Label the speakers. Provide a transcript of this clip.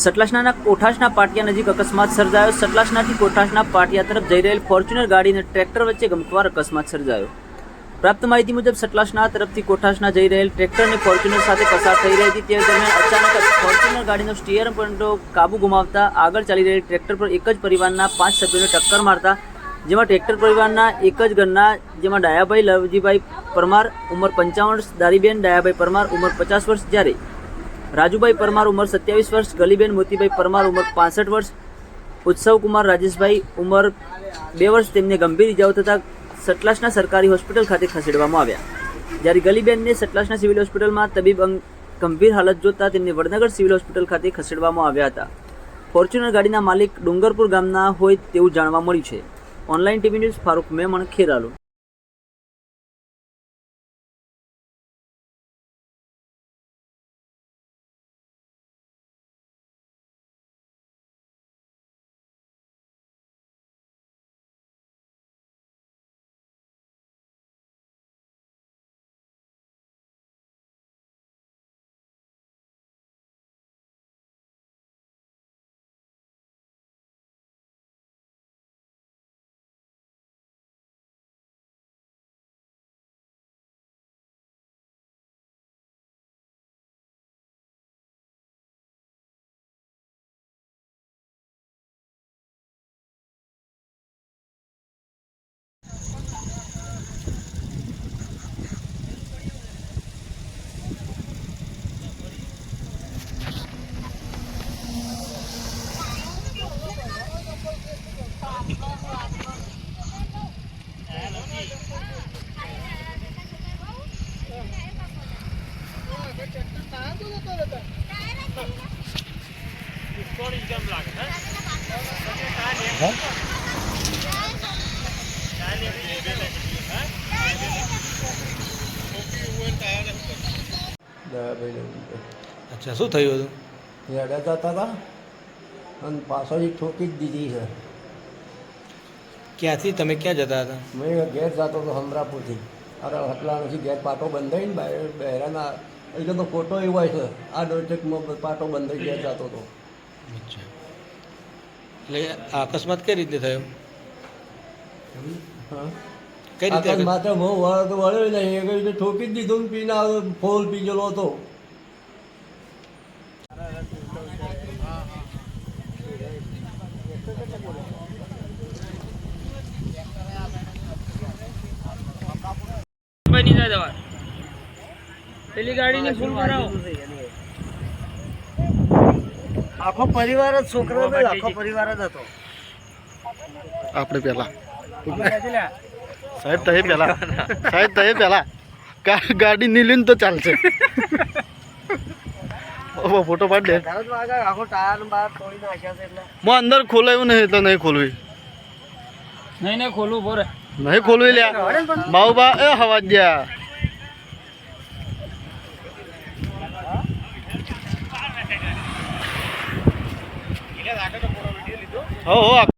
Speaker 1: સતલાસણાના કોઠાસના પાટિયા નજીક અકસ્માત સર્જાયો. સતલાસનાથી કોઠાસના પાટિયા તરફ જઈ રહેલ ફોર્ચ્યુનર ગાડી અને ટ્રેક્ટર વચ્ચે ગમખવાર અકસ્માત સર્જાયો. પ્રાપ્ત માહિતી મુજબ સતલાસના તરફથી કોઠાસના જઈ રહેલ ટ્રેક્ટર અને ફોર્ચ્યુનર સાથે પસાર થઈ રહી હતી. તે દરમિયાન અચાનક ફોર્ચ્યુનર ગાડીનો સ્ટીયર પંડો કાબુ ગુમાવતા આગળ ચાલી રહેલ ટ્રેક્ટર પર એક જ પરિવારના પાંચ સભ્યોને ટક્કર મારતા જેમાં ટ્રેક્ટર પરિવારના એક જ ઘરના, જેમાં ડાયાભાઈ લવજીભાઈ પરમાર ઉંમર પંચાવન વર્ષ, દારીબેન ડાયાભાઈ પરમાર ઉંમર પચાસ વર્ષ જ્યારે રાજુભાઈ પરમાર ઉંમર સત્યાવીસ વર્ષ, ગલીબેન મોતીભાઈ પરમાર ઉંમર પાસઠ વર્ષ, ઉત્સવ કુમાર રાજેશભાઈ ઉંમર બે વર્ષ તેમને ગંભીર ઇજાઓ થતાં સતલાસના સરકારી હોસ્પિટલ ખાતે ખસેડવામાં આવ્યા. જ્યારે ગલીબેનને સતલાસના સિવિલ હોસ્પિટલમાં તબીબ ગંભીર હાલત જોતા તેમને વડનગર સિવિલ હોસ્પિટલ ખાતે ખસેડવામાં આવ્યા હતા. ફોર્ચ્યુનર ગાડીના માલિક ડુંગરપુર ગામના હોય તેવું જાણવા મળ્યું છે. Online TV news Farooq Memon Kheralu.
Speaker 2: અચ્છા શું થયું હતું?
Speaker 3: હેડા જતા હતા અને પાછળથી ઠોકી જ દીધી છે.
Speaker 2: ક્યાંથી? તમે ક્યાં જતા હતા?
Speaker 3: મેં ઘેર જતો હતો હમરાપુરથી. અરે હટલાણથી ઘેર પાટો બંધાઈને બહાર બહેરાના એટલે તો ફોટો એવો છે. આ ડોચકમાં પાટો બંધાઈ ગયા જતો હતો
Speaker 2: એટલે આ અકસ્માત કઈ રીતે થયો?
Speaker 3: હા.
Speaker 2: કઈ રીતે
Speaker 3: આકાશ માથે બહુ વળ તો વળ્યો નહીં એ રીતે ઠોકી જ દીધું ને પીને આવ્યો ફોલ પી ગયેલો હતો.
Speaker 4: બની જાય દવા. પેલી ગાડીની ફૂલ કરાવો
Speaker 1: આખો પરિવાર જ છોકરો આખો પરિવાર જ હતો.
Speaker 5: આપણે પહેલા. સાહેબ તહે પહેલા. સાહેબ તહે પહેલા. ગાડી નીલી તો ચાલશે. ફોટો પાડ દે.
Speaker 1: આખો ટાયર બાર તોડી નાખ્યા છે એટલે.
Speaker 5: હું અંદર ખોલાયું નહીં એટલે નહીં ખોલવી.
Speaker 4: નહીં નહીં ખોલવું બોરે
Speaker 5: નહીં ખોલવી લ્યા. બાઉબા એ હવા ગયા. હો હો